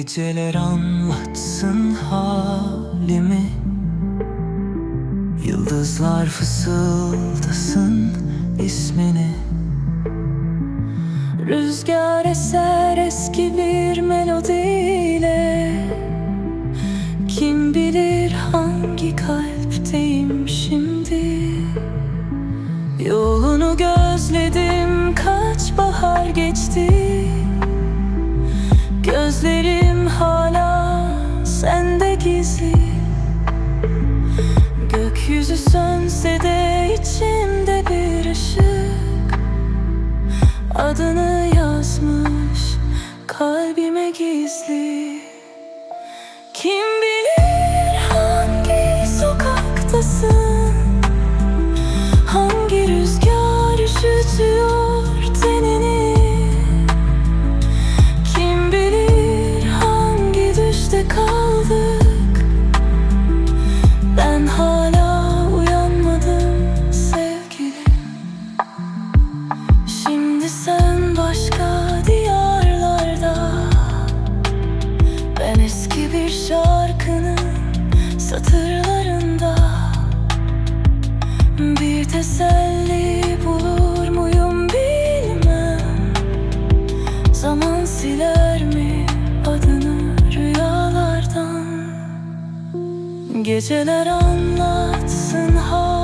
Geceler anlatsın halimi. Yıldızlar fısıldasın ismini. Rüzgar eser eski bir melodiyle. Kim bilir hangi kalpteyim şimdi? Yolunu gözledim kaç bahar geçti? Sende gizli. Gökyüzü sönse de içimde bir ışık. Adını yazmış kalbime gizli. Kim satırlarında Bir teselli bulur muyum bilmem. Zaman siler mi adını rüyalardan? Geceler anlatsın hal